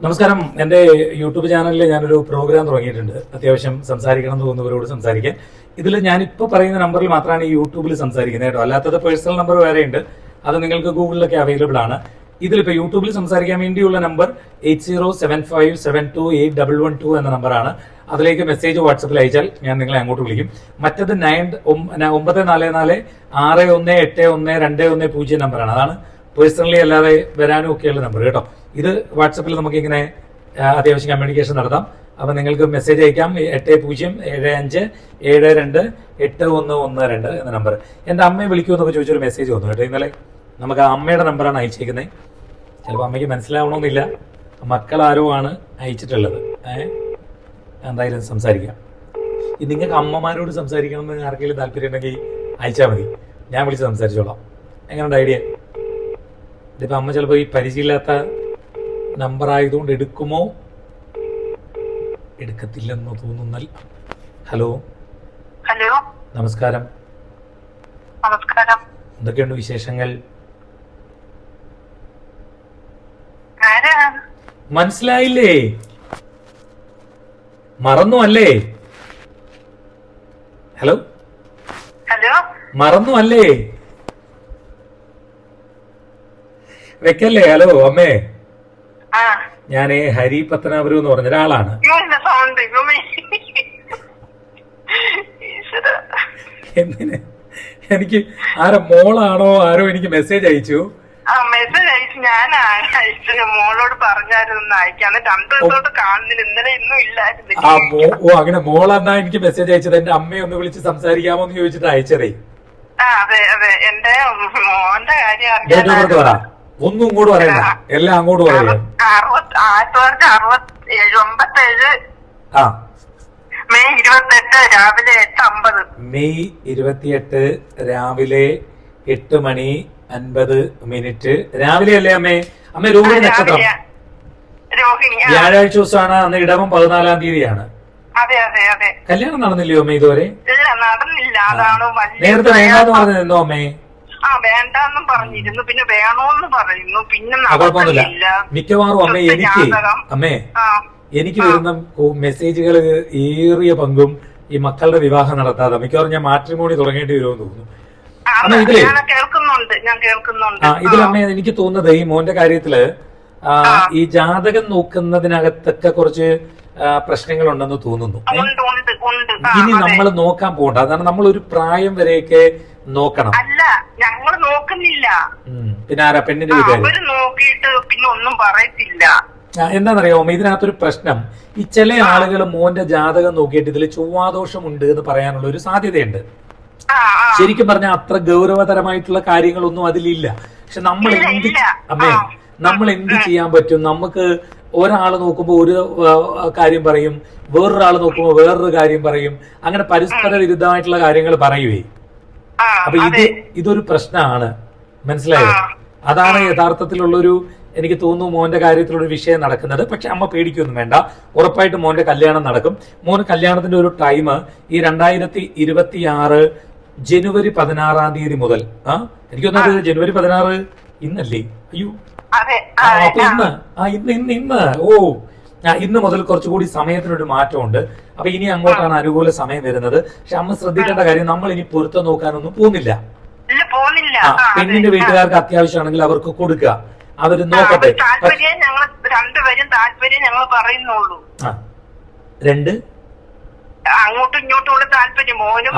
നമസ്കാരം. എന്റെ യൂട്യൂബ് ചാനലിൽ ഞാനൊരു പ്രോഗ്രാം തുടങ്ങിയിട്ടുണ്ട്. അത്യാവശ്യം സംസാരിക്കണം എന്ന് തോന്നുന്നവരോട് സംസാരിക്കാൻ. ഇതിൽ ഞാനിപ്പോൾ പറയുന്ന നമ്പറിൽ മാത്രമാണ് ഈ യൂട്യൂബിൽ സംസാരിക്കുന്നത് കേട്ടോ. അല്ലാത്തത് പേഴ്സണൽ നമ്പർ വേറെയുണ്ട്. അത് നിങ്ങൾക്ക് ഗൂഗിളിലൊക്കെ അവൈലബിൾ ആണ്. ഇതിലിപ്പോൾ യൂട്യൂബിൽ സംസാരിക്കാൻ വേണ്ടിയുള്ള number eight zero seven five seven two eight double one two എന്ന നമ്പറാണ്. അതിലേക്ക് മെസ്സേജ് വാട്സപ്പിൽ അയച്ചാൽ ഞാൻ നിങ്ങളെ അങ്ങോട്ട് വിളിക്കും. മറ്റത് നയൻ ഒമ്പത് നാല് നാല് ആറ് ഒന്ന് എട്ട് ഒന്ന് രണ്ട് ഒന്ന് പൂജ്യം നമ്പറാണ്. അതാണ് പേഴ്സണലി അല്ലാതെ വരാനും ഒക്കെയുള്ള നമ്പർ കേട്ടോ. ഇത് വാട്സപ്പിൽ നമുക്ക് ഇങ്ങനെ ആ, അത്യാവശ്യം കമ്മ്യൂണിക്കേഷൻ നടത്താം. അപ്പൊ നിങ്ങൾക്ക് മെസ്സേജ് അയക്കാം. എട്ട് പൂജ്യം ഏഴ് അഞ്ച് ഏഴ് രണ്ട് എട്ട് ഒന്ന് ഒന്ന് രണ്ട് എന്ന നമ്പർ എന്റെ അമ്മയെ വിളിക്കൂ വിളിക്കുമെന്നൊക്കെ ചോദിച്ചൊരു മെസ്സേജ് വന്നു കേട്ടോ ഇന്നലെ. നമുക്ക് അമ്മയുടെ നമ്പറാണ് അയച്ചേക്കുന്നത് ചിലപ്പോൾ അമ്മയ്ക്ക് മനസ്സിലാവണമെന്നില്ല. മക്കൾ ആരോ ആണ് അയച്ചിട്ടുള്ളത്. ഏഹ് എന്തായാലും സംസാരിക്കാം. ഇത് നിങ്ങൾക്ക് അമ്മമാരോട് സംസാരിക്കണം എന്ന് ആർക്കെങ്കിലും താല്പര്യം ഉണ്ടെങ്കിൽ അയച്ചാൽ മതി. ഞാൻ വിളിച്ച് സംസാരിച്ചോളാം. എങ്ങനെയുണ്ട് ഐഡിയ? ഇതിപ്പോ അമ്മ ചിലപ്പോൾ ഈ പരിചയമില്ലാത്ത നമ്പർ ആയതുകൊണ്ട് എടുക്കുമോ? എടുക്കത്തില്ലെന്ന് തോന്നുന്നൽ ഹലോ? ഹലോ? നമസ്കാരം. നമസ്കാരം. എന്തൊക്കെയുണ്ട് വിശേഷങ്ങൾ? മനസ്സിലായില്ലേ? മറന്നു അല്ലേ ഹലോ? ഹലോ? മറന്നു അല്ലേ വെക്കല്ലേ? ഹലോ അമ്മേ. ഞാനേ ഹരി പത്തനാപുരം എന്ന് പറഞ്ഞ ഒരാളാണ്. എന്തിന്? എനിക്ക് ആരോ മോളാണോ? ആരോ എനിക്ക് മെസ്സേജ് അയച്ചു. മെസ്സേജ് അയച്ചു. ഞാൻ അയച്ചു മോളോട് പറഞ്ഞായിരുന്നു ദിവസത്തോട്ട് കാണുന്നില്ല. ഇന്നലെ ഇന്നും ഇല്ലായിരുന്നു. ഓ അങ്ങനെ മോളെന്നാ എനിക്ക് മെസ്സേജ് അയച്ചത്? എന്റെ അമ്മയെ ഒന്ന് വിളിച്ച് സംസാരിക്കാമോ എന്ന് ചോദിച്ചിട്ട് അയച്ചതേ. അതെ അതെ. എന്റെ മോന്റെ കാര്യം ഒന്നും ഇങ്ങോട്ട് പറയണ്ട. എല്ലാം അങ്ങോട്ട് പറയുക അറുപത് ആയിരത്തി തൊള്ളായിരത്തി അറുപത്തി ഏഴ് ഒമ്പത്തേഴ്. ആ. മെയ് ഇരുപത്തെട്ട് രാവിലെ എട്ട് അമ്പത്. മെയ് ഇരുപത്തിയെട്ട് രാവിലെ എട്ട് മണി അൻപത് മിനിറ്റ്. രാവിലെ അല്ലേ അമ്മേ? അമ്മ രോഹിണി നക്ഷത്രം വ്യാഴാഴ്ച ദിവസമാണ് അന്ന് ഇടവം പതിനാലാം തീയതിയാണ്. അതെ അതെ അതെ. കല്യാണം നടന്നില്ലയോ അമ്മ ഇതുവരെ? ഇല്ല നടന്നില്ല. അതാണ് നേരത്തെ വേണ്ടാന്ന്. പറഞ്ഞു നിന്നോ അമ്മേ? ആ വേണ്ടെന്നും പറഞ്ഞിരുന്നു. പിന്നെ വേണോന്ന് പറയുന്നു. പിന്നെ നടക്കുന്നില്ല മിക്കവാറും അമ്മേ എനിക്ക് അമ്മേ എനിക്ക് വരുന്ന മെസ്സേജുകൾ ഏറിയ പങ്കും ഈ മക്കളുടെ വിവാഹം നടത്താതെ മിക്കവാറും ഞാൻ മാട്രിമോണി തുടങ്ങേണ്ടി വരുമെന്ന് തോന്നുന്നു. കേൾക്കുന്നുണ്ട്. ഞാൻ കേൾക്കുന്നുണ്ട്. ഇതിലമ്മ എനിക്ക് തോന്നുന്നത് ഈ മോന്റെ കാര്യത്തിൽ ഈ ജാതകം നോക്കുന്നതിനകത്തൊക്കെ കുറച്ച് പ്രശ്നങ്ങൾ പ്രശ്നങ്ങളുണ്ടെന്ന് തോന്നുന്നു. ഇനി നമ്മൾ നോക്കാൻ പോകണ്ട. അതാണ് നമ്മൾ ഒരു പ്രായം വരെയൊക്കെ നോക്കണം. അല്ല ഞങ്ങൾ നോക്കുന്നില്ല. പിന്നെ ആരാ? പെണ്ണിന്റെ അവർ നോക്കിയിട്ട് പിന്നെ ഒന്നും പറയത്തില്ല. എന്താണെന്നറിയാമോ ഇതിനകത്തൊരു പ്രശ്നം. ഈ ചില ആളുകൾ മോന്റെ ജാതകം നോക്കിയിട്ട് ഇതിൽ ചൊവ്വാദോഷം ഉണ്ട് എന്ന് പറയാനുള്ള ഒരു സാധ്യതയുണ്ട്. ശരിക്കും പറഞ്ഞാൽ അത്ര ഗൗരവതരമായിട്ടുള്ള കാര്യങ്ങളൊന്നും അതിലില്ല. പക്ഷെ നമ്മൾ എന്ത്. അമ്മേ നമ്മൾ എന്ത് ചെയ്യാൻ പറ്റും? നമുക്ക് ഒരാൾ നോക്കുമ്പോൾ ഒരു കാര്യം പറയും വേറൊരാൾ നോക്കുമ്പോൾ വേറൊരു കാര്യം പറയും. അങ്ങനെ പരസ്പര വിരുദ്ധമായിട്ടുള്ള കാര്യങ്ങൾ പറയുവേ. അപ്പൊ ഇത് ഇതൊരു പ്രശ്നമാണ്. മനസ്സിലായോ. അതാണ് യഥാർത്ഥത്തിലുള്ളൊരു എനിക്ക് തോന്നുന്നു മോന്റെ കാര്യത്തിലൊരു വിഷയം നടക്കുന്നത്. പക്ഷെ അമ്മ പേടിക്കൊന്നും വേണ്ട. ഉറപ്പായിട്ട് മോന്റെ കല്യാണം നടക്കും. മോൻ കല്യാണത്തിന്റെ ഒരു ടൈം ഈ രണ്ടായിരത്തി ഇരുപത്തി ആറ് ജനുവരി പതിനാറാം തീയതി മുതൽ. ആ എനിക്ക് തോന്നുന്നത് ജനുവരി പതിനാറ് ഇന്നല്ലേ? അയ്യോ. അപ്പൊ ഇന്ന്. ആ ഇന്ന് ഇന്ന് ഇന്ന്. ഓ ഇന്ന് മുതൽ കുറച്ചുകൂടി സമയത്തിനൊരു മാറ്റമുണ്ട്. അപ്പൊ ഇനി അങ്ങോട്ടാണ് അനുകൂല സമയം വരുന്നത്. പക്ഷെ അമ്മ ശ്രദ്ധിക്കേണ്ട കാര്യം നമ്മൾ ഇനി പൊരുത്തം നോക്കാനൊന്നും പോകുന്നില്ല. പെണ്ണിന്റെ വീട്ടുകാർക്ക് അത്യാവശ്യമാണെങ്കിൽ അവർക്ക് കൊടുക്കുക. അവർ നോക്കട്ടെ. അവർ താല്പര്യം ഞങ്ങൾ രണ്ടുപേരും താല്പര്യം ഞങ്ങൾ പറയുന്നുള്ളൂ. രണ്ട്? അങ്ങോട്ടും ഇങ്ങോട്ടും ഉള്ള താല്പര്യം. മോനും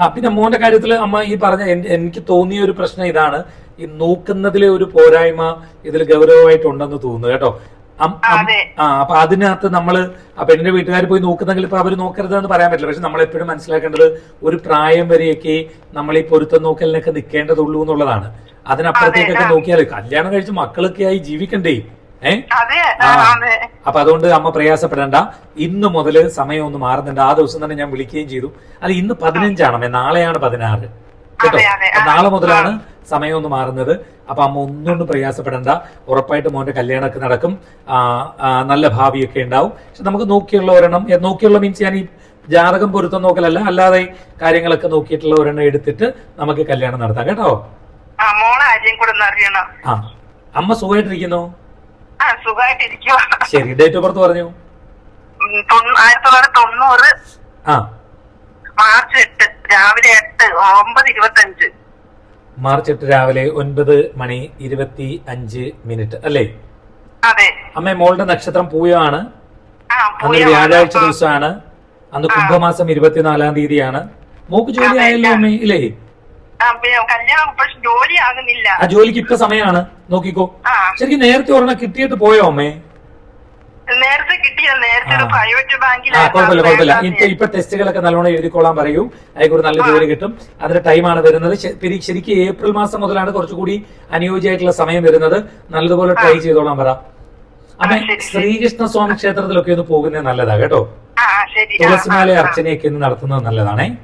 ആ, പിന്നെ മോന്റെ കാര്യത്തിൽ അമ്മ ഈ പറഞ്ഞ എനിക്ക് തോന്നിയ ഒരു പ്രശ്നം ഇതാണ്. ഈ നോക്കുന്നതിലെ ഒരു പോരായ്മ ഇതിൽ ഗൗരവമായിട്ടുണ്ടെന്ന് തോന്നുന്നു കേട്ടോ. അപ്പൊ അതിനകത്ത് നമ്മൾ ആ പെണ്ണിന്റെ വീട്ടുകാർ പോയി നോക്കുന്നെങ്കിൽ ഇപ്പൊ അവർ നോക്കരുതെന്ന് പറയാൻ പറ്റില്ല. പക്ഷെ നമ്മൾ എപ്പോഴും മനസ്സിലാക്കേണ്ടത് ഒരു പ്രായം വരെയൊക്കെ നമ്മൾ ഈ പൊരുത്തം നോക്കലിനൊക്കെ നിൽക്കേണ്ടതുള്ളൂ എന്നുള്ളതാണ്. അതിനപ്പുറത്തേക്കൊക്കെ നോക്കിയാൽ കല്യാണം കഴിച്ച് മക്കളൊക്കെ ആയി ജീവിക്കണ്ടേ? ഏഹ് അപ്പൊ അതുകൊണ്ട് അമ്മ പ്രയാസപ്പെടേണ്ട. ഇന്ന് മുതൽ സമയം ഒന്ന് മാറുന്നുണ്ട്. ആ ദിവസം തന്നെ ഞാൻ വിളിക്കുകയും ചെയ്തു. അത് ഇന്ന് പതിനഞ്ചാണ്. നാളെയാണ് പതിനാറ്. കേട്ടോ? നാളെ മുതലാണ് സമയം ഒന്ന് മാറുന്നത്. അപ്പൊ അമ്മ ഒന്നുകൊണ്ട് പ്രയാസപ്പെടേണ്ട. ഉറപ്പായിട്ട് മോന്റെ കല്യാണമൊക്കെ നടക്കും. നല്ല ഭാവിയൊക്കെ ഉണ്ടാവും. പക്ഷെ നമുക്ക് നോക്കിയുള്ള ഒരെണ്ണം നോക്കിയുള്ള മീൻസ് ഞാൻ ഈ ജാതകം പൊരുത്തം നോക്കലല്ല അല്ലാതെ കാര്യങ്ങളൊക്കെ നോക്കിയിട്ടുള്ള ഒരെണ്ണം എടുത്തിട്ട് നമുക്ക് കല്യാണം നടത്താം. കേട്ടോ? ആ അമ്മ സുഖമായിട്ടിരിക്കുന്നു? ശരി ഡേറ്റ് ഓഫ് ബർത്ത് പറഞ്ഞു? ആയിരത്തി തൊള്ളായിരത്തി തൊണ്ണൂറ്. ആ. മാർച്ച് എട്ട് രാവിലെ എട്ട് ഒമ്പത് ഇരുപത്തഞ്ച്. മാർച്ച് എട്ട് രാവിലെ ഒൻപത് മണി ഇരുപത്തി അഞ്ച് മിനിറ്റ് അല്ലേ? അമ്മേ മോളുടെ നക്ഷത്രം പൂയമാണ്. അന്ന് വ്യാഴാഴ്ച ദിവസമാണ്. അന്ന് കുംഭമാസം ഇരുപത്തിനാലാം തീയതിയാണ്. മോക്ക് ജോലി ആയല്ലോ അമ്മേ ഇല്ലേ? ആ, പിന്നെ കല്യാണം പക്ഷെ ജോലി ആകുന്നില്ല. ആ ജോലിക്ക് ഇപ്പൊ സമയമാണ്. നോക്കിക്കോ. ശരിക്കും നേരത്തെ ഒരെണ്ണം കിട്ടിയിട്ട് പോയോ അമ്മേ? നേരത്തെ കിട്ടിയ നേരത്തെ ഒരു. പ്രൈവറ്റ് കുഴപ്പമില്ല കുഴപ്പമില്ല. ഇപ്പൊ ഇപ്പൊ ടെസ്റ്റുകളൊക്കെ നല്ലോണം എഴുതിക്കോളാൻ പറയൂ. അതിൽ ഒരു നല്ല ജോലി കിട്ടും. അതിന്റെ ടൈമാണ് വരുന്നത്. ശരിക്കും ഏപ്രിൽ മാസം മുതലാണ് കുറച്ചുകൂടി അനുയോജ്യമായിട്ടുള്ള സമയം വരുന്നത്. നല്ലതുപോലെ ട്രൈ ചെയ്തോളാൻ പറ. അമ്മ. ശ്രീകൃഷ്ണ സ്വാമി ക്ഷേത്രത്തിലൊക്കെ ഒന്ന് പോകുന്നത് നല്ലതാ കേട്ടോ. തുളസിമാല അർച്ചനയൊക്കെ ഒന്ന് നടത്തുന്നത് നല്ലതാണേ.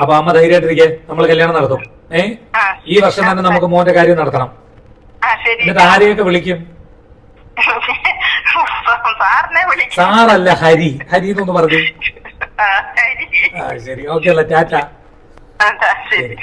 അപ്പൊ അമ്മ ധൈര്യമായിട്ടിരിക്കെ. നമ്മൾ കല്യാണം നടത്തും. ഏ? ഈ വർഷം തന്നെ നമുക്ക് മോന്റെ കാര്യം നടത്തണം. എന്നിട്ട് ആരെയൊക്കെ വിളിക്കും? സാറല്ല ഹരി. ഹരി എന്നൊന്ന് പറഞ്ഞു. ആ, ശരി ആ ശരി. ഓക്കെ അല്ല ടാറ്റ. ആ, ശരി. ശരി.